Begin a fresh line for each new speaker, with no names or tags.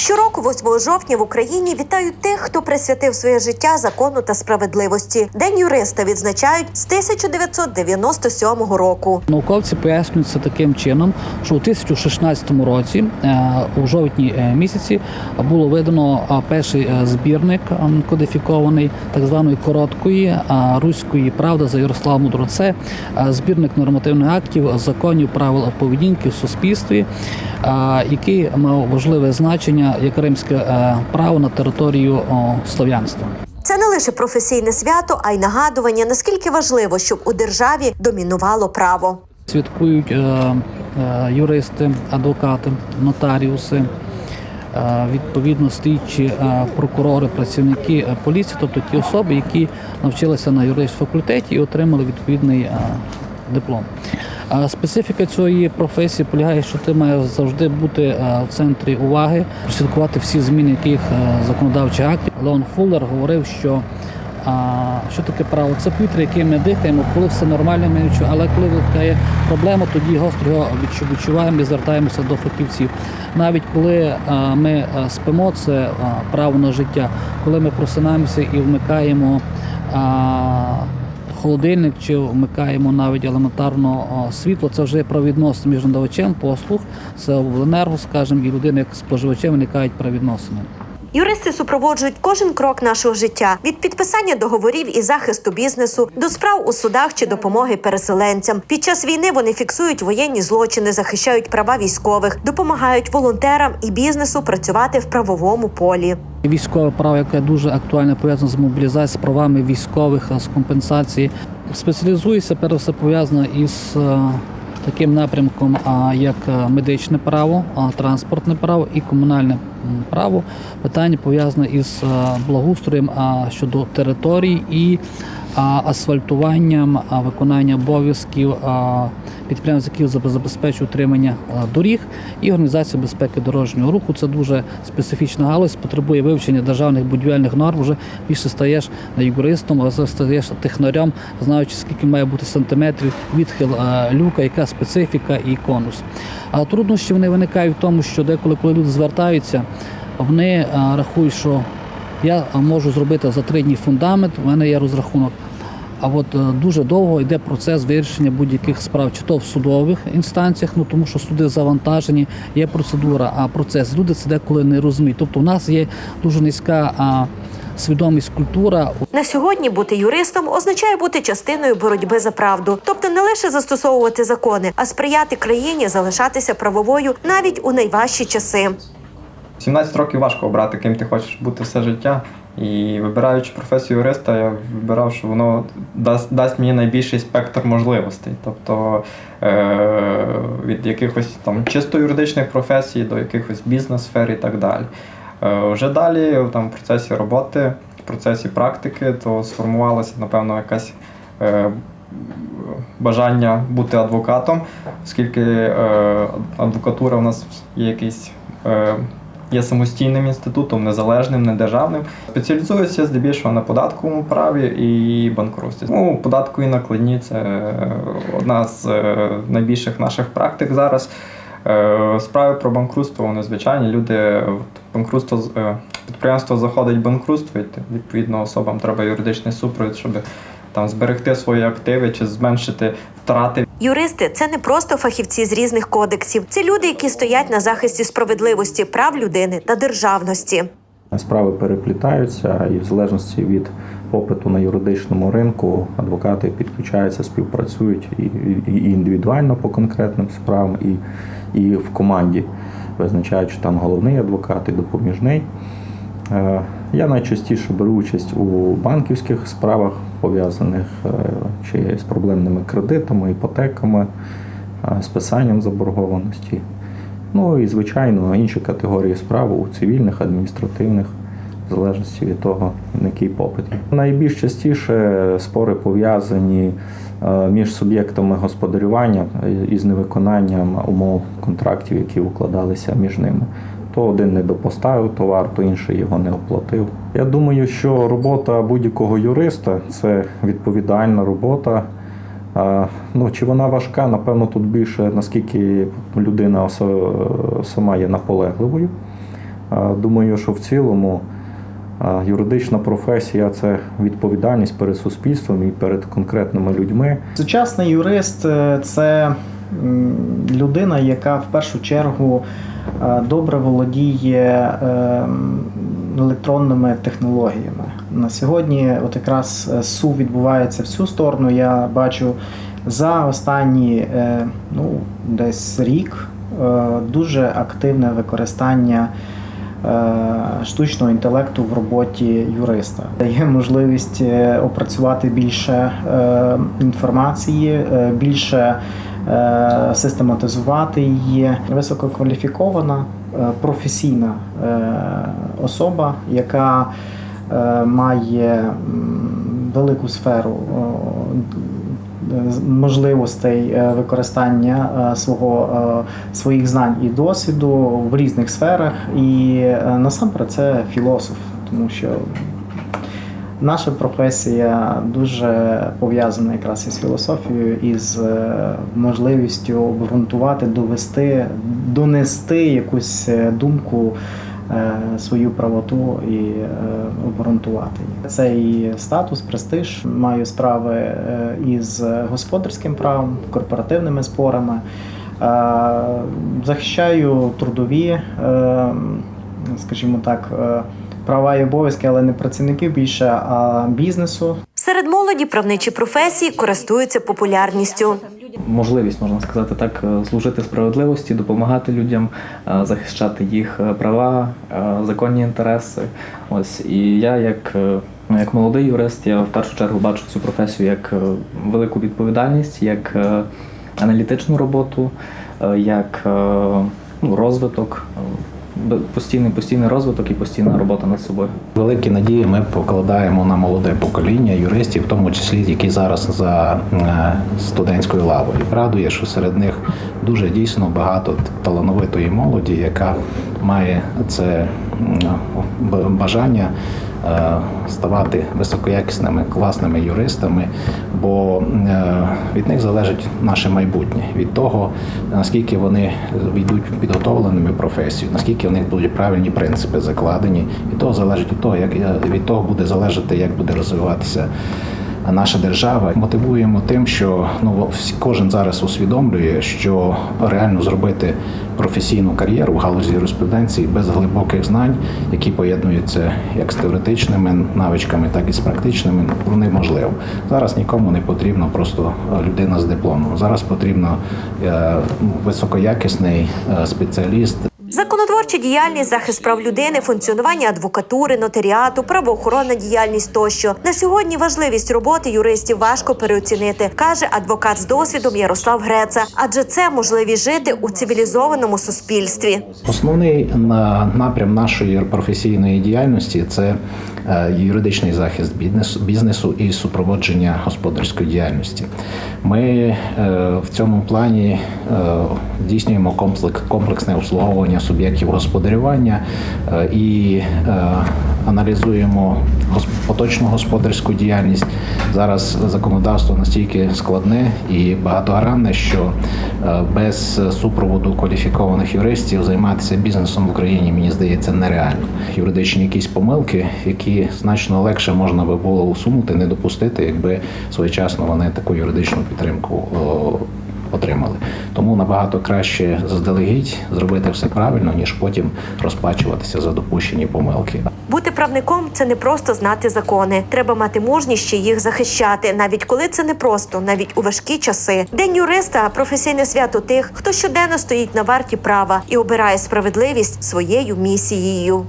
Щороку, 8 жовтня, в Україні вітають тих, хто присвятив своє життя закону та справедливості. День юриста відзначають з 1997 року.
Науковці пояснюють таким чином, що у 2016 році, е, у жовтні е, місяці, було видано е, перший збірник кодифікований так званої короткої руської правди за Ярослава Мудро. Це збірник нормативних актів, законів, правил поведінки в суспільстві, який мав важливе значення як римське е, право на територію слов'янства.
Це не лише професійне свято, а й нагадування, наскільки важливо, щоб у державі домінувало право.
Святкують е, е, юристи, адвокати, нотаріуси, відповідно слідчі прокурори, працівники поліції, тобто ті особи, які навчилися на юридфакультеті і отримали відповідний диплом. Специфіка цієї професії полягає, що ти маєш завжди бути е, в центрі уваги, слідкувати всі зміни яких е, законодавчих актів. Леон Фуллер говорив, що що таке право? Це повітря, яким ми дихаємо, коли все нормально, ми відчуваємо. Але коли виникає проблема, тоді гостро його відчу- відчуваємо і звертаємося до фахівців. Навіть коли а, ми спимо, це право на життя. Коли ми просинаємося і вмикаємо холодильник чи вмикаємо навіть елементарно світло, це вже про відносини між надавачем, послуг, це обленерго, скажімо, і людина як споживачем виникають правовідносини.
Юристи супроводжують кожен крок нашого життя від підписання договорів і захисту бізнесу до справ у судах чи допомоги переселенцям. Під час війни вони фіксують воєнні злочини, захищають права військових, допомагають волонтерам і бізнесу працювати в правовому полі.
Військове право, яке дуже актуально пов'язане з мобілізацією, з правами військових, з компенсації. Спеціалізується перш все пов'язано із е, таким напрямком, як е, медичне право, транспортне право і комунальне м, право. Питання пов'язане із е, благоустроєм щодо територій і асфальтуванням, виконання обов'язків підприємств, які заб- забезпечують утримання доріг і організацію безпеки дорожнього руху. Це дуже специфічна галузь, потребує вивчення державних будівельних норм. Вже більше стаєш юристом, а стаєш технарем, знаючи скільки має бути сантиметрів відхил люка, яка специфіка і конус. А труднощі вони виникають в тому, що деколи, коли люди звертаються, вони рахують, що я можу зробити за три дні фундамент, у мене є розрахунок. А от е, дуже довго йде процес вирішення будь-яких справ, чи то в судових інстанціях, ну тому що суди завантажені, є процедура, а процес люди це деколи не розуміють. Тобто, у нас є дуже низька свідомість культура.
На сьогодні бути юристом означає бути частиною боротьби за правду, тобто не лише застосовувати закони, а сприяти країні залишатися правовою навіть у найважчі часи.
17 років важко обрати, ким ти хочеш бути все життя. І вибираючи професію юриста, я вибирав, що воно дасть, дасть мені найбільший спектр можливостей. Тобто е- від якихось там чисто юридичних професій до якихось бізнес-сфер і так далі. Е- вже далі, там, в процесі роботи, в процесі практики, то сформувалася, напевно, якась. Е- Бажання бути адвокатом, оскільки е, адвокатура в нас є якийсь е, є самостійним інститутом, незалежним, недержавним. Спеціалізуюся здебільшого на податковому праві і банкрутстві. Ну, податкові накладні це е, одна з е, найбільших наших практик зараз. Е, Справи про банкрутство, вони звичайні. Люди банкрутство підприємство заходить банкрутство, і відповідно особам треба юридичний супровід, щоб там зберегти свої активи чи зменшити втрати
Юристи це не просто фахівці з різних кодексів, це люди, які стоять на захисті справедливості, прав людини та державності.
Справи переплітаються, і в залежності від попиту на юридичному ринку адвокати підключаються, співпрацюють і, індивідуально по конкретним справам, і, і в команді, визначаючи там головний адвокат і допоміжний. Я найчастіше беру участь у банківських справах, пов'язаних е, чи з проблемними кредитами, іпотеками, е, списанням заборгованості. Ну і, звичайно, інші категорії справ у цивільних, адміністративних, в залежності від того, на який попит. Найбільш частіше спори пов'язані е, між суб'єктами господарювання із невиконанням умов контрактів, які укладалися між ними. То один не допоставив товар, то інший його не оплатив. Я думаю, що робота будь-якого юриста це відповідальна робота. Ну, чи вона важка, напевно, тут більше наскільки людина сама є наполегливою. Думаю, що в цілому юридична професія це відповідальність перед суспільством і перед конкретними людьми.
Сучасний юрист е, це людина, яка в першу чергу добре володіє е, електронними технологіями. На сьогодні, от якраз е, СУ відбувається в цю сторону. Я бачу за останні е, ну, десь рік е, дуже активне використання. е, Штучного інтелекту в роботі юриста дає можливість е, опрацювати більше е, інформації, е, більше е, систематизувати її. Висококваліфікована, е, професійна е, особа, яка е, має велику сферу можливостей е, використання е, свого е, своїх знань і досвіду в різних сферах. І е, насамперед це філософ, тому що наша професія дуже пов'язана якраз із філософією, із е, можливістю обґрунтувати, довести, донести якусь е, думку. е, Свою правоту і обґрунтувати її. Цей статус, престиж маю справи із господарським правом, корпоративними спорами. Захищаю трудові, скажімо так, права і обов'язки, але не працівників більше, а бізнесу.
Серед молоді правничі професії користуються популярністю.
можливість, можна сказати так, е, служити справедливості, допомагати людям, е, захищати їх е, права, законні інтереси. Ось і я, як, ну, як молодий юрист, я в першу чергу бачу цю професію як велику відповідальність, як аналітичну роботу, як ну, розвиток, постійний, постійний розвиток і постійна робота над собою.
Великі надії ми покладаємо на молоде покоління юристів, в тому числі які зараз за е, студентською лавою. Радує, що серед них дуже дійсно багато талановитої молоді, яка має це бажання. Е, Ставати високоякісними класними юристами, бо е, від них залежить наше майбутнє, від того наскільки вони війдуть підготовленими професію, наскільки в них будуть правильні принципи закладені, від того залежить від того, як від того буде залежати, як буде розвиватися наша держава. Мотивуємо тим, що ну кожен зараз усвідомлює, що реально зробити професійну кар'єру в галузі юриспруденції без глибоких знань, які поєднуються як з теоретичними навичками, так і з практичними, ну, неможливо. Зараз нікому не потрібно просто е, людина з дипломом. Зараз потрібно е, високоякісний е, спеціаліст,
Діяльність, захист прав людини, функціонування адвокатури, нотаріату, правоохоронна діяльність тощо на сьогодні важливість роботи юристів важко переоцінити, каже адвокат з досвідом Ярослав Греца. Адже це можливість жити у цивілізованому суспільстві.
Основний на- напрям нашої професійної діяльності це юридичний захист бізнесу, і супроводження господарської діяльності. Ми е, в цьому плані е, здійснюємо комплекс, комплексне обслуговування суб'єктів господарювання е, і е, аналізуємо поточну господарську діяльність. Зараз законодавство настільки складне і багатогранне, що е, без супроводу кваліфікованих юристів займатися бізнесом в Україні, мені здається, нереально. Юридичні якісь помилки, які значно легше можна би було усунути, не допустити, якби своєчасно вони таку юридичну підтримку. Отримали тому набагато краще заздалегідь зробити все правильно, ніж потім розплачуватися за допущені помилки.
Бути правником це не просто знати закони. Треба мати мужність ще їх захищати, навіть коли це не просто, навіть у важкі часи. День юриста професійне свято тих, хто щоденно стоїть на варті права і обирає справедливість своєю місією.